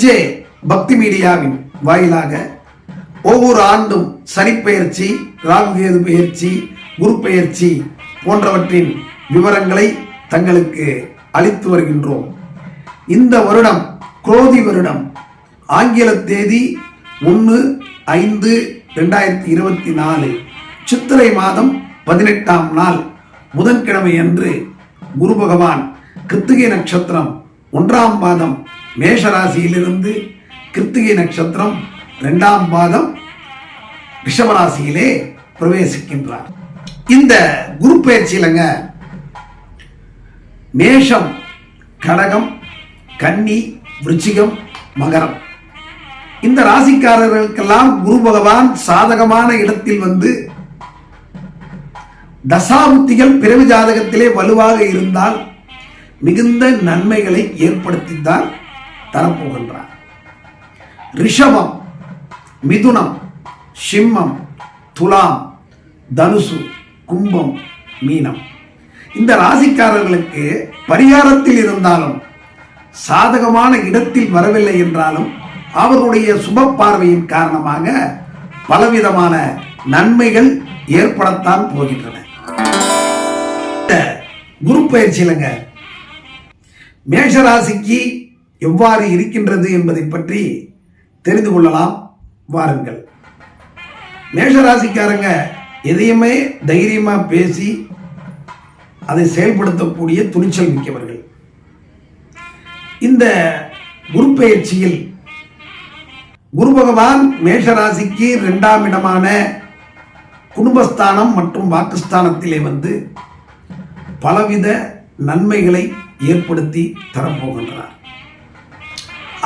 SJ பக்தி மீடியாவின் வாயிலாக ஒவ்வொரு ஆண்டும் சனிப்பெயர்ச்சி ராகுகேது பெயர்ச்சி குரு பெயர்ச்சி போன்றவற்றின் விவரங்களை தங்களுக்கு அளித்து வருகின்றோம். இந்த வருடம் குரோதி வருடம். ஆங்கில தேதி ஒன்று ஐந்து ரெண்டாயிரத்தி இருபத்தி நாலு சித்திரை மாதம் பதினெட்டாம் நாள். புதன்கிழமை அன்று குரு பகவான் கிருத்திகை நட்சத்திரம் ஒன்றாம் பாதம் மேஷராசியிலிருந்து கிருத்திகை நட்சத்திரம் இரண்டாம் பாதம் ரிஷபராசியிலே பிரவேசிக்கின்றார். இந்த குரு பயிற்சியிலங்க மேஷம் கடகம் கன்னி விருச்சிகம் மகரம். இந்த ராசிக்காரர்களுக்கெல்லாம் குரு பகவான் சாதகமான இடத்தில் வந்து தசாபுத்திகள் பிறவி ஜாதகத்திலே வலுவாக இருந்தால் மிகுந்த நன்மைகளை ஏற்படுத்தித்தான் தரப்போகின்றார். ரிஷபம் மிதுனம் சிம்மம் துலாம் தனுசு கும்பம் மீனம். இந்த ராசிக்காரர்களுக்கு பரிகாரத்தில் இருந்தாலும் சாதகமான இடத்தில் வரவில்லை என்றாலும் அவருடைய சுப பார்வையின் காரணமாக பலவிதமான நன்மைகள் ஏற்படத்தான் போகின்றன. இந்த குரு பயிற்சியிலங்க மேஷராசிக்கு எவ்வாறு இருக்கின்றது என்பதை பற்றி தெரிந்து கொள்ளலாம். வாருங்கள். மேஷராசிக்காரங்க எதையுமே தைரியமா பேசி அதை செயல்படுத்தக்கூடிய துணிச்சல் மிக்கவர்கள். இந்த குரு பயிற்சியில் குரு பகவான் மேஷராசிக்கு இரண்டாம் இடமான குடும்பஸ்தானம் மற்றும் வாக்குஸ்தானத்திலே வந்து பலவித நன்மைகளை ஏற்படுத்தி தரப்போகின்றார்.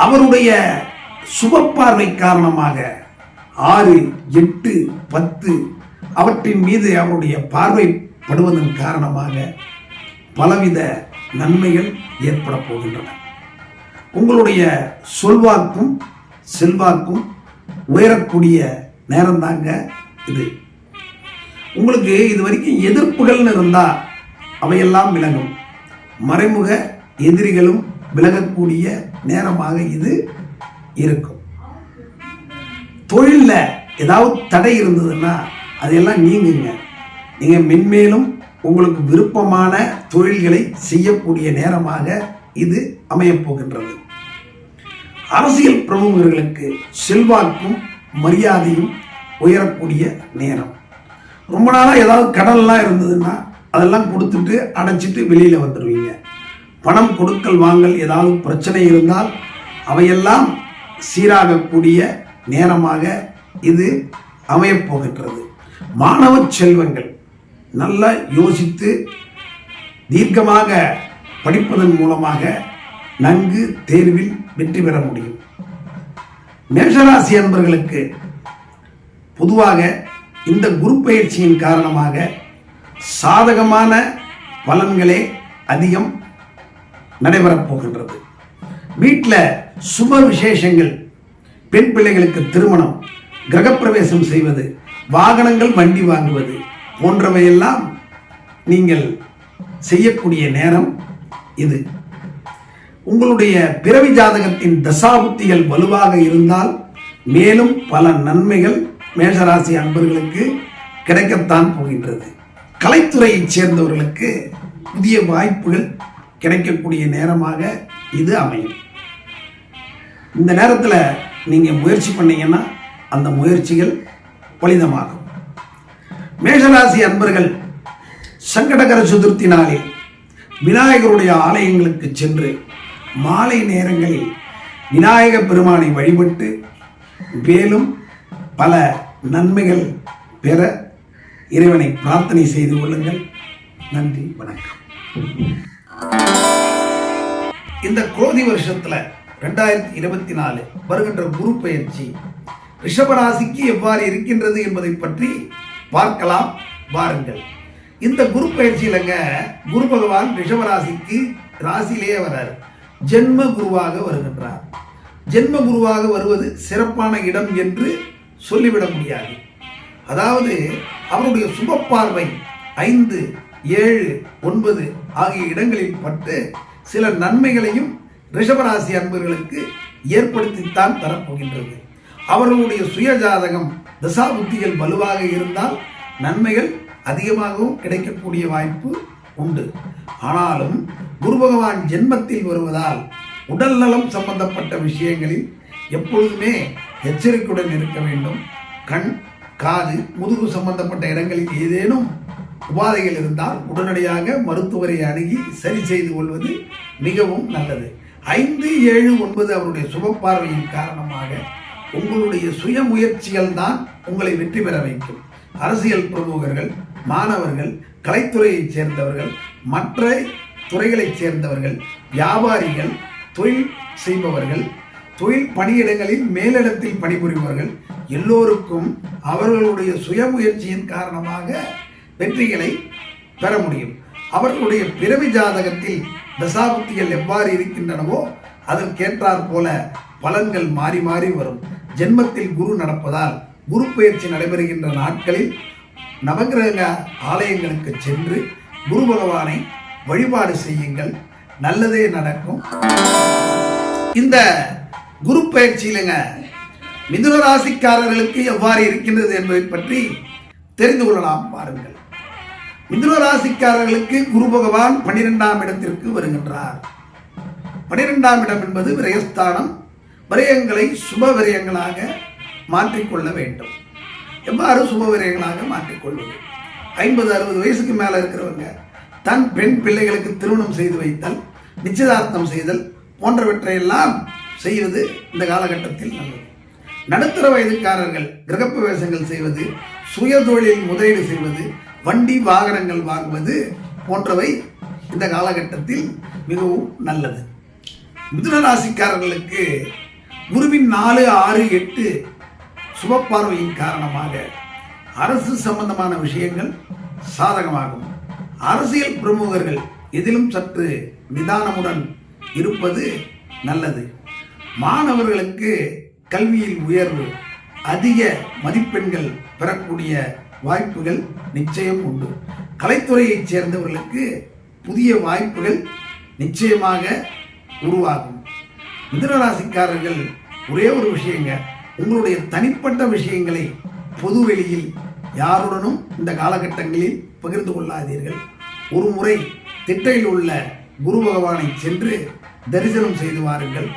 அவருடைய சுபப்பார்வை காரணமாக ஆறு எட்டு பத்து அவற்றின் மீது அவருடைய பார்வை படுவதன் காரணமாக பலவித நன்மைகள் ஏற்பட போகின்றன. உங்களுடைய சொல்வாக்கும் செல்வாக்கும் உயரக்கூடிய நேரம்தாங்க இது. உங்களுக்கு இது வரைக்கும் எதிர்ப்புகள்னு இருந்தால் அவையெல்லாம் விலகும் மறைமுக எதிரிகளும் விலகக்கூடிய நேரமாக இது இருக்கும். தொழிலில் ஏதாவது தடை இருந்ததுன்னா அதையெல்லாம் நீங்குங்க. நீங்கள் மென்மேலும் உங்களுக்கு விருப்பமான தொழில்களை செய்யக்கூடிய நேரமாக இது அமையப் போகின்றது. அரசியல் பிரமுகர்களுக்கு செல்வாக்கும் மரியாதையும் உயரக்கூடிய நேரம். ரொம்ப நாளாக ஏதாவது கடன்லாம் இருந்ததுன்னா அதெல்லாம் கொடுத்துட்டு அடைச்சிட்டு வெளியில் வந்துடுவீங்க பணம் கொடுக்கல் வாங்கல் ஏதாவது பிரச்சனை இருந்தால் அவையெல்லாம் சீராகக்கூடிய நேரமாக இது அமையப்போகின்றது மாணவ செல்வங்கள் நல்லா யோசித்து தீர்க்கமாக படிப்பதன் மூலமாக நன்கு தேர்வில் வெற்றி பெற முடியும். மேஷராசி அன்பர்களுக்கு பொதுவாக இந்த குரு பயிற்சியின் காரணமாக சாதகமான பலன்களே அதிகம் நடைபெறப் போகின்றது. வீட்டில் சுப விசேஷங்கள் பெண் பிள்ளைகளுக்கு திருமணம் கிரகப்பிரவேசம் செய்வது வாகனங்கள் வண்டி வாங்குவது போன்றவையெல்லாம் நீங்கள் செய்யக்கூடிய நேரம் இது. உங்களுடைய பிறவி ஜாதகத்தின் தசாபுத்திகள் வலுவாக இருந்தால் மேலும் பல நன்மைகள் மேஷராசி அன்பர்களுக்கு கிடைக்கத்தான் போகின்றது. கலைத்துறையைச் சேர்ந்தவர்களுக்கு புதிய வாய்ப்புகள் கிடைக்கக்கூடிய நேரமாக இது அமையும். இந்த நேரத்தில் நீங்கள் முயற்சி பண்ணீங்கன்னா அந்த முயற்சிகள் பலிதமாகும். மேஷராசி அன்பர்கள் சங்கடகர சதுர்த்தி நாளில் விநாயகருடைய ஆலயங்களுக்கு சென்று மாலை நேரங்களில் விநாயக பெருமானை வழிபட்டு மேலும் பல நன்மைகள் பெற இறைவனை பிரார்த்தனை செய்து கொள்ளுங்கள். நன்றி வணக்கம். இந்த குரோதி வருஷத்துல ரெண்டாயிரத்தி இருபத்தி நாலு வருகின்ற குரு பயிற்சி ரிஷபராசிக்கு எவ்வாறு இருக்கின்றது என்பதை பற்றி பார்க்கலாம் வாருங்கள். இந்த குரு பயிற்சியிலங்க குரு பகவான் ரிஷபராசிக்கு ராசியிலேயே வரார். ஜென்ம குருவாக வருகின்றார். ஜென்ம குருவாக வருவது சிறப்பான இடம் என்று சொல்லிவிட முடியாது. அதாவது அவருடைய சுப பார்வை ஐந்து ஏழு ஒன்பது ஆகிய இடங்களில் பட்டு சில நன்மைகளையும் ரிஷபராசி அன்பர்களுக்கு ஏற்படுத்தித்தான் தரப்போகின்றது. அவர்களுடைய சுயஜாதகம் திசா தசா புத்திகள் வலுவாக இருந்தால் நன்மைகள் அதிகமாகவும் கிடைக்கக்கூடிய வாய்ப்பு உண்டு. ஆனாலும் குரு பகவான் ஜென்மத்தில் வருவதால் உடல் நலம் சம்பந்தப்பட்ட விஷயங்களில் எப்பொழுதுமே எச்சரிக்கையுடன் இருக்க வேண்டும். கண் காது முதுகு சம்பந்தப்பட்ட இடங்களில் ஏதேனும் உபாதைகள் இருந்தால் உடனடியாக மருத்துவரை அணுகி சரி செய்து கொள்வது மிகவும் நல்லது. ஐந்து ஏழு ஒன்பது அவருடைய சுப பார்வையின் காரணமாக உங்களுடைய சுய முயற்சிகள் தான் உங்களை வெற்றி பெற வைக்கும். அரசியல் பிரமுகர்கள் மாணவர்கள் கலைத்துறையைச் சேர்ந்தவர்கள் மற்ற துறைகளைச் சேர்ந்தவர்கள் வியாபாரிகள் தொழில் செய்பவர்கள் தொழில் பணியிடங்களில் மேலிடத்தில் பணிபுரிபவர்கள் எல்லோருக்கும் அவர்களுடைய சுய முயற்சியின் காரணமாக வெற்றிகளை பெற முடியும். அவர்களுடைய பிறவி ஜாதகத்தில் தசாபுத்திகள் எவ்வாறு இருக்கின்றனவோ அதற்கேற்றாற் போல பலன்கள் மாறி மாறி வரும். ஜென்மத்தில் குரு நடப்பதால் குரு பயிற்சி நடைபெறுகின்ற நாட்களில் நவகிரக ஆலயங்களுக்கு சென்று குரு பகவானை வழிபாடு செய்யுங்கள். நல்லதே நடக்கும். இந்த குரு பயிற்சியிலங்க மிதுன ராசிக்காரர்களுக்கு எவ்வாறு இருக்கின்றது என்பதை பற்றி தெரிந்து கொள்ளலாம் பாருங்கள். மிதுன ராசிக்காரர்களுக்கு குரு பகவான் பன்னிரெண்டாம் இடத்திற்கு வருகின்றார். பனிரெண்டாம் இடம் என்பது விரயஸ்தானம் விரயங்களை சுப விரயங்களாக மாற்றிக்கொள்ள வேண்டும். எவ்வாறு சுப விரயங்களாக மாற்றிக்கொள்வது? ஐம்பது அறுபது வயசுக்கு மேலே இருக்கிறவங்க தன் பெண் பிள்ளைகளுக்கு திருமணம் செய்து வைத்தல் நிச்சயதார்த்தம் செய்தல் போன்றவற்றையெல்லாம் செய்வது இந்த காலகட்டத்தில் நல்லது. நடுத்தர வயதுக்காரர்கள் கிரகப்பிரவேசங்கள் செய்வது சுய தொழிலில் முதலீடு செய்வது வண்டி வாகனங்கள் வாங்குவது போன்றவை இந்த காலகட்டத்தில் மிகவும் நல்லது. மிதுன ராசிக்காரர்களுக்கு குருவின் நாலு ஆறு எட்டு சுபப்பார்வையின் காரணமாக அரசு சம்பந்தமான விஷயங்கள் சாதகமாகும். அரசியல் பிரமுகர்கள் எதிலும் சற்று நிதானமுடன் இருப்பது நல்லது. மாணவர்களுக்கு கல்வியில் உயர்வு அதிக மதிப்பெண்கள் பெறக்கூடிய வாய்ப்புகள் நிச்சயம் உண்டு. கலைத்துறையைச் சேர்ந்தவர்களுக்கு புதிய வாய்ப்புகள் நிச்சயமாக உருவாகும். மிதனராசிக்காரர்கள் ஒரே ஒரு விஷயங்க உங்களுடைய தனிப்பட்ட விஷயங்களை பொது வெளியில் யாருடனும் இந்த காலகட்டங்களில் பகிர்ந்து கொள்ளாதீர்கள். ஒரு முறை திட்டையில் உள்ள குரு பகவானை சென்று தரிசனம் செய்து வாருங்கள்.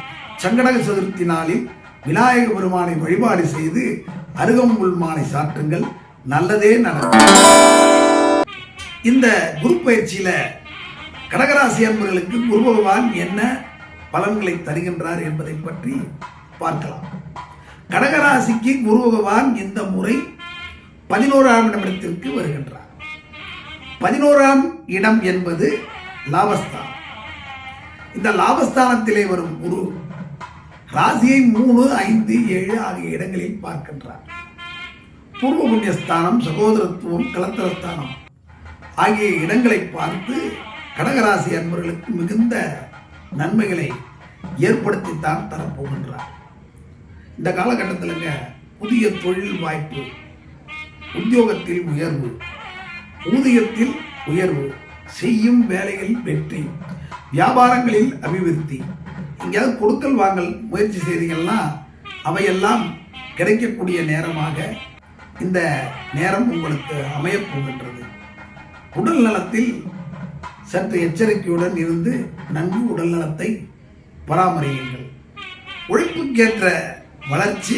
சங்கடக சதுர்த்தி நாளில் விநாயக பெருமானை வழிபாடு செய்து அருகம்புல் மாலை சாற்றுங்கள் நல்லதே நடக்கும். இந்த குரு பயிற்சியில கடகராசி அன்பர்களுக்கு குரு பகவான் என்ன பலன்களை தருகின்றார் என்பதை பற்றி பார்க்கலாம். கடகராசிக்கு குரு பகவான் இந்த முறை பதினோராம் இடத்திற்கு வருகின்றார். பதினோராம் இடம் என்பது லாபஸ்தானம். இந்த லாபஸ்தானத்திலே வரும் குரு ராசியை மூணு ஐந்து ஏழு ஆகிய இடங்களில் பார்க்கின்றார். பூர்வ புண்ணியஸ்தானம் சகோதரத்துவம் கலத்திரஸ்தானம் ஆகிய இடங்களை பார்த்து கடகராசி அன்பர்களுக்கு மிகுந்த நன்மைகளை ஏற்படுத்தித்தான் தரப்போகின்றார். இந்த காலகட்டத்தில்ங்க புதிய தொழில் வாய்ப்பு உத்தியோகத்தில் உயர்வு ஊதியத்தில் உயர்வு செய்யும் வேலைகளில் வெற்றி வியாபாரங்களில் அபிவிருத்தி எங்கேயாவது கொடுக்கல் வாங்கல் முயற்சி செய்தீங்கன்னா அவையெல்லாம் கிடைக்கக்கூடிய நேரமாக இந்த நேரம் உங்களுக்கு அமையப் போகின்றது. உடல் நலத்தில் சற்று எச்சரிக்கையுடன் இருந்து நன்கு உடல் நலத்தை பராமரியுங்கள். உழைப்புக்கேற்ற வளர்ச்சி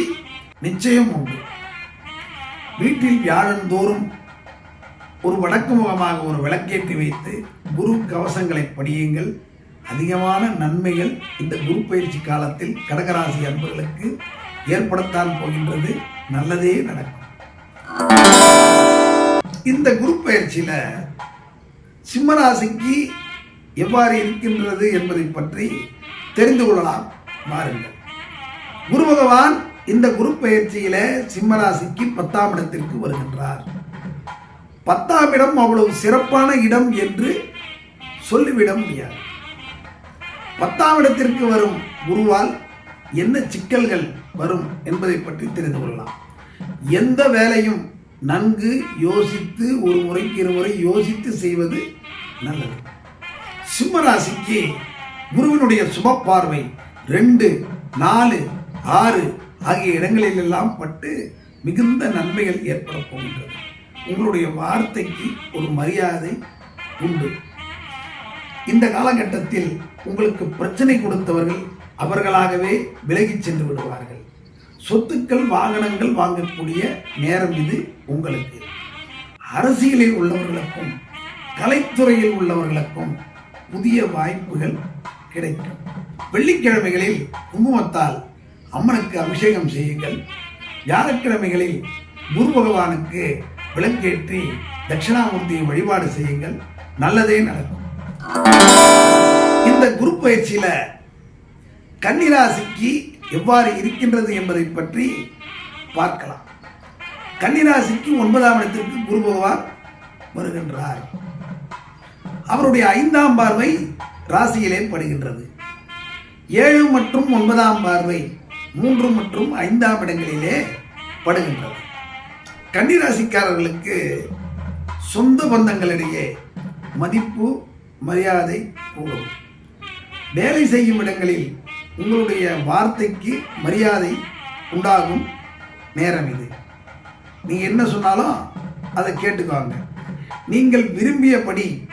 நிச்சயம் உண்டு. வீட்டில் வியாழந்தோறும் ஒரு வடக்கு முகமாக ஒரு விளக்கேற்றி வைத்து குரு கவசங்களை படியுங்கள். அதிகமான நன்மைகள் இந்த குரு பயிற்சி காலத்தில் கடகராசி அன்பர்களுக்கு ஏற்படத்தான் போகின்றது. நல்லதே நடக்கும். இந்த குரு பயிற்சியில சிம்மராசிக்கு எவ்வாறு இருக்கின்றது என்பதை பற்றி தெரிந்து கொள்ளலாம். வாருங்கள். குரு பகவான் இந்த குரு பயிற்சியில சிம்மராசிக்கு பத்தாம் இடத்திற்கு வருகின்றார். பத்தாம் இடம் அவ்வளவு சிறப்பான இடம் என்று சொல்லிவிட முடியாது. பத்தாம் இடத்திற்கு வரும் குருவால் என்ன சிக்கல்கள் வரும் என்பதை பற்றி தெரிந்து கொள்ளலாம். எந்த வேலையும் நன்கு யோசித்து ஒரு முறைக்கு இருமுறை யோசித்து செய்வது நல்லது. சிம்மராசிக்கு குருவினுடைய சுப பார்வை ரெண்டு நாலு ஆறு ஆகிய இடங்களிலெல்லாம் பட்டு மிகுந்த நன்மைகள் ஏற்பட போகின்றது. உங்களுடைய வார்த்தைக்கு ஒரு மரியாதை உண்டு. இந்த காலகட்டத்தில் உங்களுக்கு பிரச்சனை கொடுத்தவர்கள் அவர்களாகவே விலகிச் சென்று விடுவார்கள். சொத்துக்கள் வாகனங்கள் வாங்கக்கூடிய நேரம் இது உங்களுக்கு. அரசியலில் உள்ளவர்களுக்கும் கலைத்துறையில் உள்ளவர்களுக்கும் புதிய வாய்ப்புகள் கிடைக்கும். வெள்ளிக்கிழமைகளில் குங்குமத்தால் அம்மனுக்கு அபிஷேகம் செய்யுங்கள். வியாழக்கிழமைகளில் குரு பகவானுக்கு விளக்கேற்றி தட்சிணாமூர்த்தியை வழிபாடு செய்யுங்கள். நல்லதே நடக்கும். இந்த குரு பயிற்சியில கன்னிராசிக்கு எவ்வாறு இருக்கின்றது என்பதை பற்றி பார்க்கலாம். கன்னிராசிக்கு ஒன்பதாம் இடத்திற்கு குரு பகவான் வருகின்றார். அவருடைய ஐந்தாம் பார்வை ராசியிலே படுகின்றது. ஏழு மற்றும் ஒன்பதாம் பார்வை மூன்று மற்றும் ஐந்தாம் இடங்களிலே படுகின்றது. கன்னிராசிக்காரர்களுக்கு சொந்த பந்தங்களிடையே மதிப்பு மரியாதை கூடும். வேலை செய்யும் இடங்களில் உங்களுடைய வார்த்தைக்கு மரியாதை உண்டாகும் நேரம் இது. நீங்க என்ன சொன்னாலும் அதை கேட்டுக்குவாங்க நீங்கள் விரும்பியபடி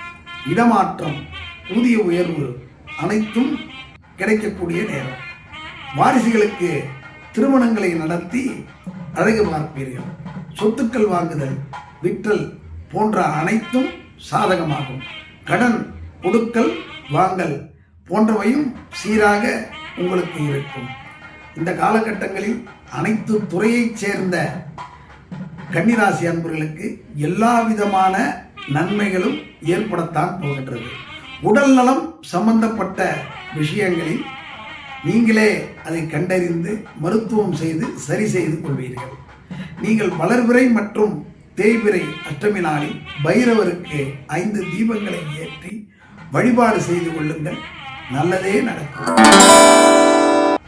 இடமாற்றம் ஊதிய உயர்வு அனைத்தும் கிடைக்கக்கூடிய நேரம். வாரிசுகளுக்கு திருமணங்களை நடத்தி அழகு பார்ப்பீர்கள். சொத்துக்கள் வாங்குதல் விற்றல் போன்ற அனைத்தும் சாதகமாகும். கடன் கொடுக்கல் வாங்கல் போன்றவையும் சீராக உங்களுக்கு இருக்கும். இந்த காலகட்டங்களில் அனைத்து துறையைச் சேர்ந்த கன்னிராசி அன்பர்களுக்கு எல்லா விதமான நன்மைகளும் ஏற்படத்தான் போகின்றது. உடல் நலம் சம்பந்தப்பட்ட விஷயங்களில் நீங்களே அதை கண்டறிந்து மருத்துவம் செய்து சரி செய்து கொள்வீர்கள். நீங்கள் வளர்பிறை மற்றும் தேய்பிறை அஷ்டமி நாளில் பைரவருக்கு ஐந்து தீபங்களை ஏற்றி வழிபாடு செய்து கொள்ளுங்கள். நல்லதே நடக்கும்.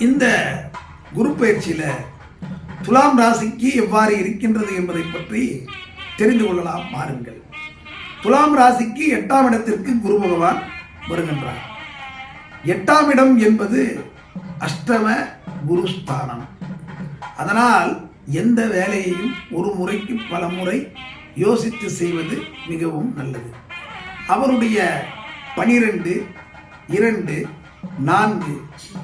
இந்த குரு பயிற்சியில் துலாம் ராசிக்கு எவ்வாறு இருக்கின்றது என்பதை பற்றி தெரிந்து கொள்ளலாம். பாருங்கள் துலாம் ராசிக்கு எட்டாம் இடத்திற்கு குரு பகவான் வருகின்றார். எட்டாம் இடம் என்பது அஷ்டம குருஸ்தானம் அதனால் எந்த வேலையையும் ஒரு முறைக்கு பல முறை யோசித்து செய்வது மிகவும் நல்லது. அவருடைய பனிரெண்டு இரண்டு நான்கு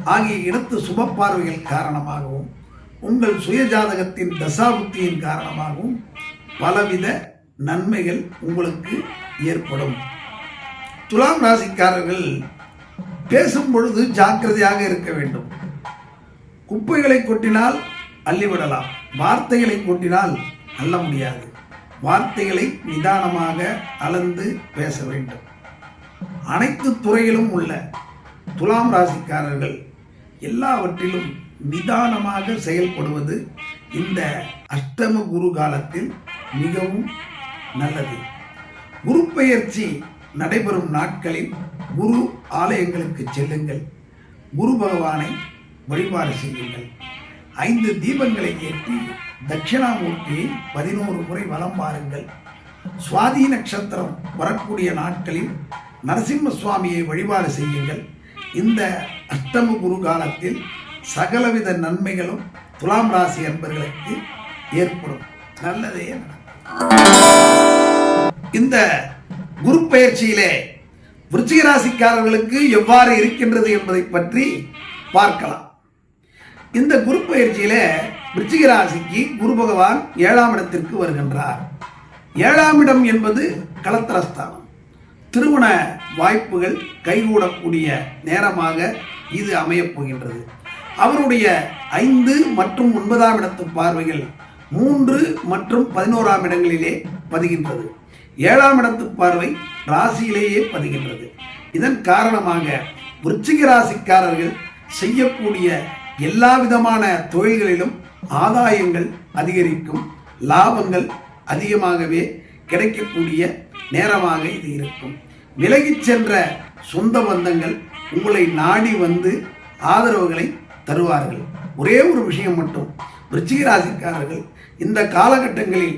ஆகிய இடத்து சுபப்பார்வைகள் காரணமாகவும் உங்கள் சுயஜாதகத்தின் தசாபுத்தியின் காரணமாகவும் பலவித நன்மைகள் உங்களுக்கு ஏற்படும். துலாம் ராசிக்காரர்கள் பேசும் பொழுது ஜாக்கிரதையாக இருக்க வேண்டும். குப்பைகளை கொட்டினால் அள்ளிவிடலாம் வார்த்தைகளை கொட்டினால் அள்ள முடியாது. வார்த்தைகளை நிதானமாக அளந்து பேச வேண்டும். அனைத்து துறையிலும் உள்ள துலாம் ராசிக்காரர்கள் எல்லாவற்றிலும் நிதானமாக செயல்படுவது இந்த அஷ்டம குரு காலத்தில் மிகவும் நல்லது. குரு பெயர்ச்சி நடைபெறும் நாட்களில் குரு ஆலயங்களுக்கு செல்லுங்கள். குரு பகவானை வழிபாடு செய்யுங்கள். ஐந்து தீபங்களை ஏற்றி தட்சிணாமூர்த்தியை பதினோரு முறை வலம் பாருங்கள் சுவாதி நட்சத்திரம் வரக்கூடிய நாட்களில் நரசிம்ம சுவாமியை வழிபாடு செய்யுங்கள். இந்த அஷ்டம குரு காலத்தில் சகலவித நன்மைகளும் துலாம் ராசி அன்பர்களுக்கு ஏற்படும். நல்லதே இந்த குரு பயிற்சியிலே விருச்சிக ராசிக்காரர்களுக்கு எவ்வாறு இருக்கின்றது என்பதை பற்றி பார்க்கலாம். இந்த குரு பயிற்சியில விருச்சிக ராசிக்கு குரு பகவான் ஏழாம் இடத்திற்கு வருகின்றார். ஏழாம் இடம் என்பது களத்திரஸ்தானம் திருமண வாய்ப்புகள் கைகூடக்கூடிய நேரமாக இது அமையப் போகின்றது. அவருடைய ஐந்து மற்றும் ஒன்பதாம் இடத்து பார்வைகள் மூன்று மற்றும் பதினோராம் இடங்களிலே பதிகின்றது. ஏழாம் இடத்து பார்வை ராசியிலேயே பதிகின்றது. இதன் காரணமாக விருச்சிக ராசிக்காரர்கள் செய்யக்கூடிய எல்லா விதமான தொழில்களிலும் ஆதாயங்கள் அதிகரிக்கும் லாபங்கள் அதிகமாகவே கிடைக்கக்கூடிய நேரமாக இது இருக்கும். விலகிச் சென்ற சொந்த பந்தங்கள் உங்களை நாடி வந்து ஆதரவுகளை தருவார்கள். ஒரே ஒரு விஷயம் மட்டும் விருச்சிக ராசிக்காரர்கள் இந்த காலகட்டங்களில்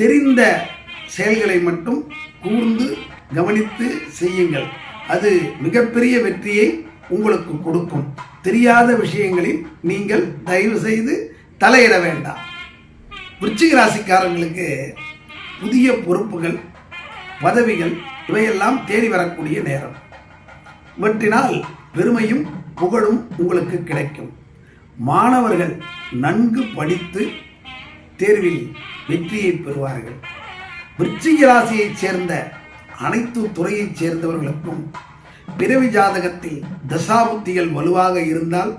தெரிந்த செயல்களை மட்டும் கூர்ந்து கவனித்து செய்யுங்கள். அது மிகப்பெரிய வெற்றியை உங்களுக்கு கொடுக்கும். தெரியாத விஷயங்களில் நீங்கள் தயவு செய்து தலையிட வேண்டாம். விருச்சிக ராசிக்காரங்களுக்கு புதிய பொறுப்புகள் பதவிகள் இவையெல்லாம் தேடி வரக்கூடிய நேரம். இவற்றினால் பெருமையும் புகழும் உங்களுக்கு கிடைக்கும். மாணவர்கள் நன்கு படித்து தேர்வில் வெற்றியை பெறுவார்கள். விருச்சிக ராசியைச் சேர்ந்த அனைத்து துறையைச் சேர்ந்தவர்களுக்கும் பிறவி ஜாதகத்தில் தசாபுத்திகள் வலுவாக இருந்தால்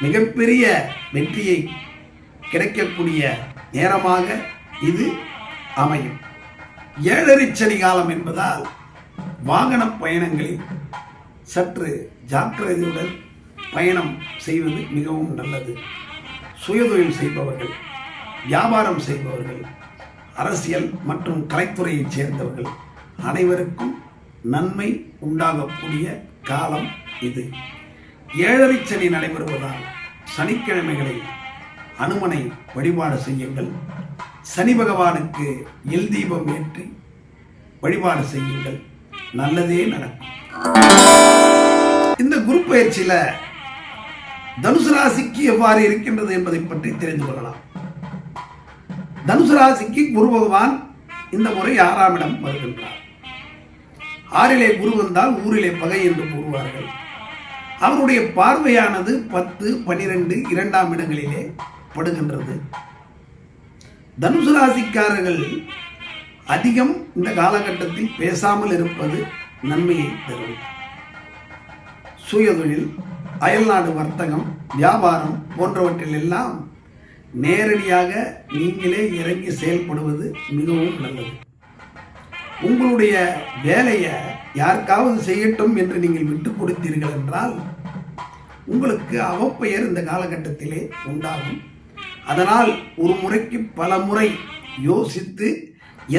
மிகப்பெரிய வெற்றியை கிடைக்கக்கூடிய நேரமாக இது அமையும். ஏழரை சனி காலம் என்பதால் வாகன பயணங்களில் சற்று ஜாக்கிரதையுடன் பயணம் செய்வது மிகவும் நல்லது. சுயதொழில் செய்பவர்கள் வியாபாரம் செய்பவர்கள் அரசியல் மற்றும் கலைத்துறையைச் சேர்ந்தவர்கள் அனைவருக்கும் நன்மை உண்டாகக்கூடிய காலம் இது. ஏழரை சனி நடைபெறுவதால் சனிக்கிழமைகளில் அனுமனை வழிபாடு செய்யுங்கள். சனி பகவானுக்கு எல் தீபம் ஏற்றி வழிபாடு செய்யுங்கள். நல்லதே நடக்கும். இந்த குரு பயிற்சியில தனுசு ராசிக்கு எவ்வாறு இருக்கின்றது என்பதை பற்றி தெரிந்து கொள்ளலாம். தனுசு ராசிக்கு குரு பகவான் இந்த முறை ஆறாம் இடம் வருகின்றார். ஆறிலே குரு வந்தால் ஊரிலே பகை என்று கூறுவார்கள். அவருடைய பார்வையானது பத்து பனிரெண்டு இரண்டாம் இடங்களிலே படுகின்றது. தனுசு ராசிக்காரர்கள் அதிகம் இந்த காலகட்டத்தில் பேசாமல் இருப்பது நன்மையை தரும். சுயதொழில் அயல்நாடு வர்த்தகம் வியாபாரம் போன்றவற்றில் எல்லாம் நேரடியாக நீங்களே இறங்கி செயல்படுவது மிகவும் நல்லது. உங்களுடைய வேலையை யாருக்காவது செய்யட்டும் என்று நீங்கள் விட்டு கொடுத்தீர்கள் என்றால் உங்களுக்கு அவப்பெயர் இந்த காலகட்டத்திலே உண்டாகும். அதனால் ஒரு முறைக்கு பல முறை யோசித்து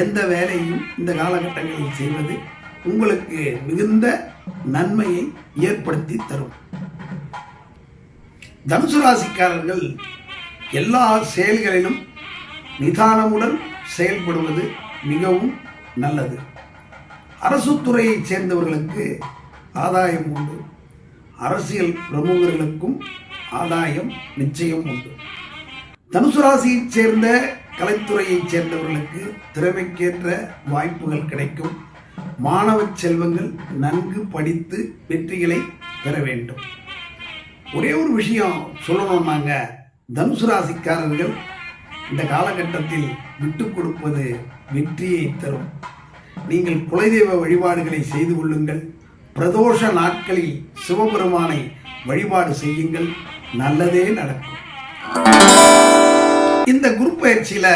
எந்த வேலையும் இந்த காலகட்டங்களில் செய்வது உங்களுக்கு மிகுந்த நன்மையை ஏற்படுத்தி தரும். தனுசு ராசிக்காரர்கள் எல்லா செயல்களிலும் நிதானமுடன் செயல்படுவது மிகவும் நல்லது. அரசு துறையைச் சேர்ந்தவர்களுக்கு ஆதாயம் உண்டு. அரசியல் பிரமுகர்களுக்கும் ஆதாயம் நிச்சயம் உண்டு. தனுசு ராசியைச் சேர்ந்த கலைத்துறையைச் சேர்ந்தவர்களுக்கு திறமைக்கேற்ற வாய்ப்புகள் கிடைக்கும். மாணவ செல்வங்கள் நன்கு படித்து வெற்றிகளை பெற வேண்டும். ஒரே ஒரு விஷயம் சொல்லணும்னாங்க தனுசு ராசிக்காரர்கள் இந்த காலகட்டத்தில் விட்டு கொடுப்பது வெற்றியை தரும். நீங்கள் குலதெய்வ வழிபாடுகளை செய்து கொள்ளுங்கள். பிரதோஷ நாட்களில் சிவபெருமானை வழிபாடு செய்யுங்கள். நல்லதே நடக்கும். இந்த குரு பயிற்சியில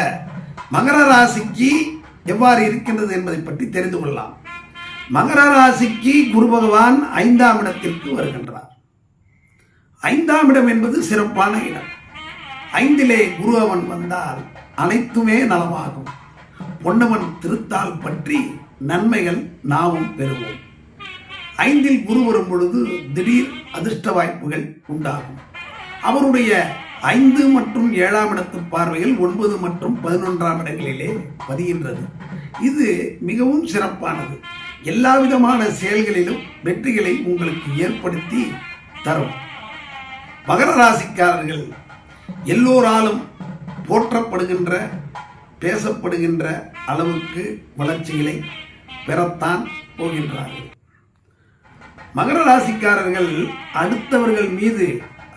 மகர ராசிக்கு எவ்வாறு இருக்கின்றது என்பதை பற்றி தெரிந்து கொள்ளலாம். மகர ராசிக்கு குரு பகவான் ஐந்தாம் இடத்திற்கு வருகின்றார். ஐந்தாம் இடம் என்பது சிறப்பான இடம். ஐந்திலே குரு அவன் வந்தால் அனைத்துமே நலமாகும். பொன்னவன் திருத்தால் பற்றி நன்மைகள் நாமும் பெறுவோம். ஐந்தில் குரு வரும் பொழுது திடீர் அதிர்ஷ்ட வாய்ப்புகள் உண்டாகும். அவருடைய ஐந்து மற்றும் ஏழாம் இடத்து பார்வையில் ஒன்பது மற்றும் பதினொன்றாம் இடங்களிலே பதிகின்றது. இது மிகவும் சிறப்பானது. எல்லா விதமான செயல்களிலும் வெற்றிகளை உங்களுக்கு ஏற்படுத்தி தரும். மகர ராசிக்காரர்கள் எல்லோராலும் போற்றப்படுகின்ற பேசப்படுகின்ற அளவுக்கு வளர்ச்சிகளை பெறத்தான் போகின்றார்கள். மகர ராசிக்காரர்கள் அடுத்தவர்கள் மீது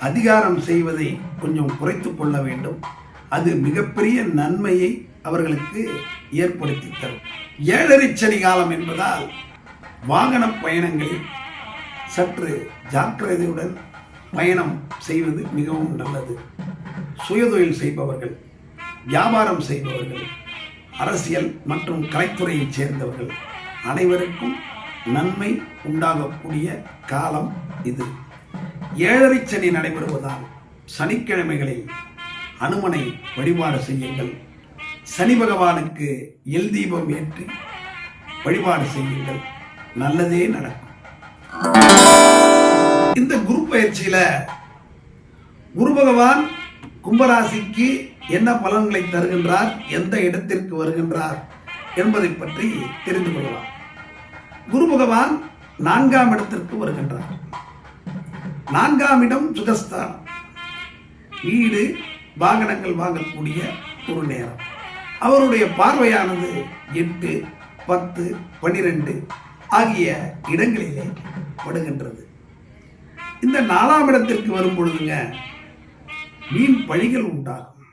அதிகாரம் செய்வதை கொஞ்சம் குறைத்து கொள்ள வேண்டும். அது மிகப்பெரிய நன்மையை அவர்களுக்கு ஏற்படுத்தி தரும். ஏழரை சனி காலம் என்பதால் வாகன பயணங்களில் சற்று ஜாக்கிரதையுடன் பயணம் செய்வது மிகவும் நல்லது. சுயதொழில் செய்பவர்கள் வியாபாரம் செய்பவர்கள் அரசியல் மற்றும் கலைத்துறையைச் சேர்ந்தவர்கள் அனைவருக்கும் நன்மை உண்டாகக்கூடிய காலம் இது. ஏழரை சனி நடைபெறுவதால் சனிக்கிழமைகளில் அனுமனை வழிபாடு செய்யுங்கள். சனி பகவானுக்கு எல் தீபம் ஏற்றி வழிபாடு செய்யுங்கள். நல்லதே நடக்கும். இந்த குரு பயிற்சியில குரு பகவான் கும்பராசிக்கு என்ன பலன்களை தருகின்றார் எந்த இடத்திற்கு வருகின்றார் என்பதை பற்றி தெரிந்து கொள்ளலாம். குரு பகவான் நான்காம் இடத்திற்கு வருகின்றார். நான்காம் இடம் சுகஸ்தானம் வீடு வாகனங்கள் வாங்கக்கூடிய ஒரு நேரம். அவருடைய பார்வையானது எட்டு பத்து பன்னிரெண்டு ஆகிய இடங்களிலே படுகின்றது. இந்த நாலாம் இடத்திற்கு வரும் பொழுதுங்க மீன் பழிகள் உண்டாகும்.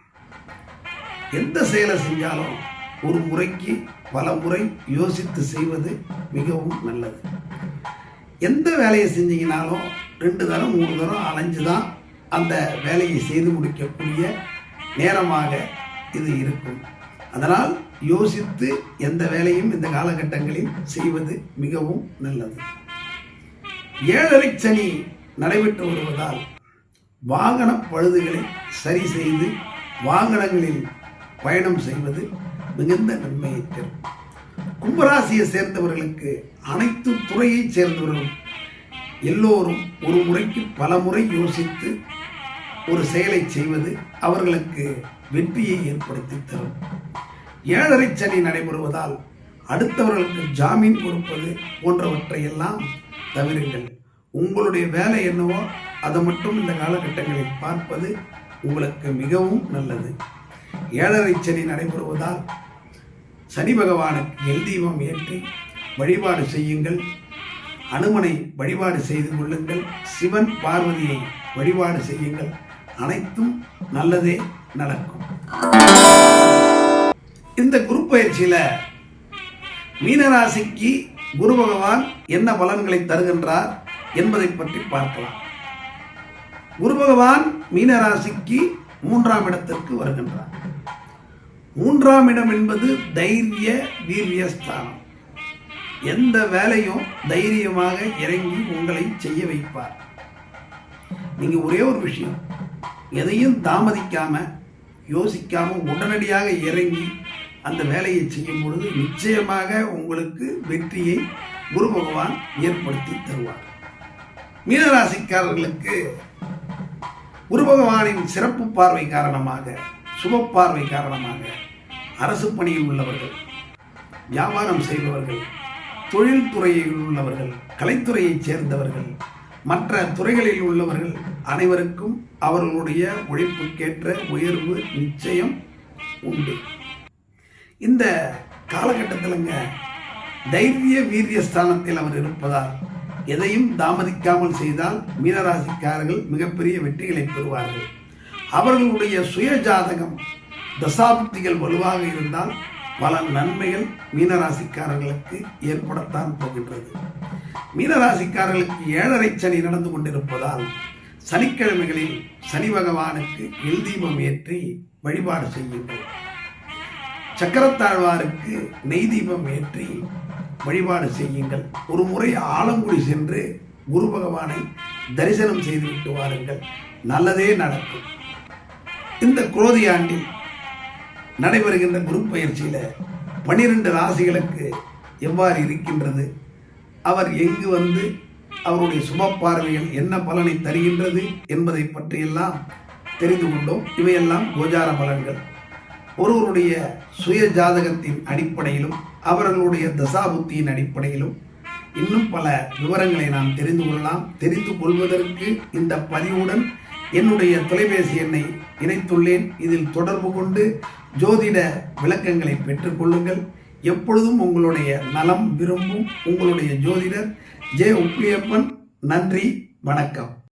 எந்த செயலை செஞ்சாலும் ஒரு முறைக்கு பல முறை யோசித்து செய்வது மிகவும் நல்லது. எந்த வேலையை செஞ்சீங்கனாலும் ரெண்டு தரம் மூணு தரம் அலைஞ்சு தான் அந்த வேலையை செய்து முடிக்கக்கூடிய நேரமாக இது இருக்கும். அதனால் யோசித்து எந்த வேலையும் இந்த காலகட்டங்களில் செய்வது மிகவும் நல்லது. ஏழரை சனி நடைபெற்று வருவதால் வாகன பழுதுகளை சரி செய்து வாகனங்களில் பயணம் செய்வது மிகுந்த நன்மையை தரும் கும்பராசியை சேர்ந்தவர்களுக்கு அனைத்து துறையைச் சேர்ந்தவர்களும் எல்லோரும் ஒரு முறைக்கு பல முறை யோசித்து ஒரு செயலை செய்வது அவர்களுக்கு வெற்றியை ஏற்படுத்தி தரும். ஏழரை சனி நடைபெறுவதால் அடுத்தவர்களுக்கு ஜாமீன் கொடுப்பது போன்றவற்றை எல்லாம் தவிருங்கள். உங்களுடைய வேலை என்னவோ அதை மட்டும் இந்த காலகட்டங்களில் பார்ப்பது உங்களுக்கு மிகவும் நல்லது. ஏழரை சனி நடைபெறுவதால் சனி பகவானுக்கு எல் தீபம் ஏற்றி வழிபாடு செய்யுங்கள். அனுமனை வழிபாடு செய்து கொள்ளுங்கள். சிவன் பார்வதியை வழிபாடு செய்யுங்கள். அனைத்தும் நல்லதே நடக்கும். இந்த குரு பயிற்சியில மீனராசிக்கு குரு பகவான் என்ன பலன்களை தருகின்றார் என்பதை பற்றி பார்க்கலாம். குரு பகவான் மீனராசிக்கு மூன்றாம் இடத்திற்கு வருகின்றார். மூன்றாம் இடம் என்பது தைரிய வீரியஸ்தானம். எந்த வேலையும் தைரியமாக இறங்கி உங்களை செய்ய வைப்பார். நீங்கள் ஒரே ஒரு விஷயம் எதையும் தாமதிக்காமல் யோசிக்காமல் உடனடியாக இறங்கி அந்த வேலையை செய்யும் பொழுது நிச்சயமாக உங்களுக்கு வெற்றியை குரு பகவான் ஏற்படுத்தி தருவார். மீனராசிக்காரர்களுக்கு குரு பகவானின் சிறப்பு பார்வை காரணமாக சுப பார்வை காரணமாக அரசு பணியில் உள்ளவர்கள் வியாபாரம் செய்பவர்கள் தொழில்துறையில் உள்ளவர்கள் கலைத்துறையைச் சேர்ந்தவர்கள் மற்ற துறைகளில் உள்ளவர்கள் அனைவருக்கும் அவர்களுடைய உழைப்புக்கேற்ற உயர்வு நிச்சயம் உண்டு. இந்த காலகட்டத்திலங்க தைரிய வீரிய ஸ்தானத்தில் அவர் இருப்பதால் எதையும் தாமதிக்காமல் செய்தால் மீனராசிக்காரர்கள் மிகப்பெரிய வெற்றிகளை பெறுவார்கள். அவர்களுடைய சுய ஜாதகம் தசாப்திகள் வலுவாக இருந்தால் பல நன்மைகள் மீனராசிக்காரர்களுக்கு ஏற்படத்தான் போகின்றது. மீனராசிக்காரர்களுக்கு ஏழரை சனி நடந்து கொண்டிருப்பதால் சனிக்கிழமைகளில் சனி பகவானுக்கு எல் தீபம் ஏற்றி வழிபாடு செய்யுங்கள். சக்கரத்தாழ்வாருக்கு நெய் தீபம் ஏற்றி வழிபாடு செய்யுங்கள். ஒரு முறை ஆலங்குடி சென்று குரு பகவானை தரிசனம் செய்துவிட்டு வாருங்கள். நல்லதே நடக்கும். இந்த குரோதி ஆண்டில் நடைபெறுகின்ற குரு பயிற்சியில் பன்னிரெண்டு ராசிகளுக்கு எவ்வாறு இருக்கின்றது? அவர் எங்கு வந்து அவருடைய சுப பார்வைகள் என்ன பலனை தருகின்றது என்பதை பற்றியெல்லாம் தெரிந்து கொண்டோம். இவையெல்லாம் கோஜார பலன்கள். ஒருவருடைய சுய ஜாதகத்தின் அடிப்படையிலும் அவர்களுடைய தசாபுத்தியின் அடிப்படையிலும் இன்னும் பல விவரங்களை நாம் தெரிந்து கொள்ளலாம். தெரிந்து கொள்வதற்கு இந்த பதிவுடன் என்னுடைய தொலைபேசி எண்ணை இணைத்துள்ளேன். இதில் தொடர்பு கொண்டு ஜோதிட விளக்கங்களை பெற்றுக்கொள்ளுங்கள் எப்பொழுதும் உங்களுடைய நலம் விரும்பும் உங்களுடைய ஜோதிடர் ஜே உப்பிலியப்பன் நன்றி வணக்கம்.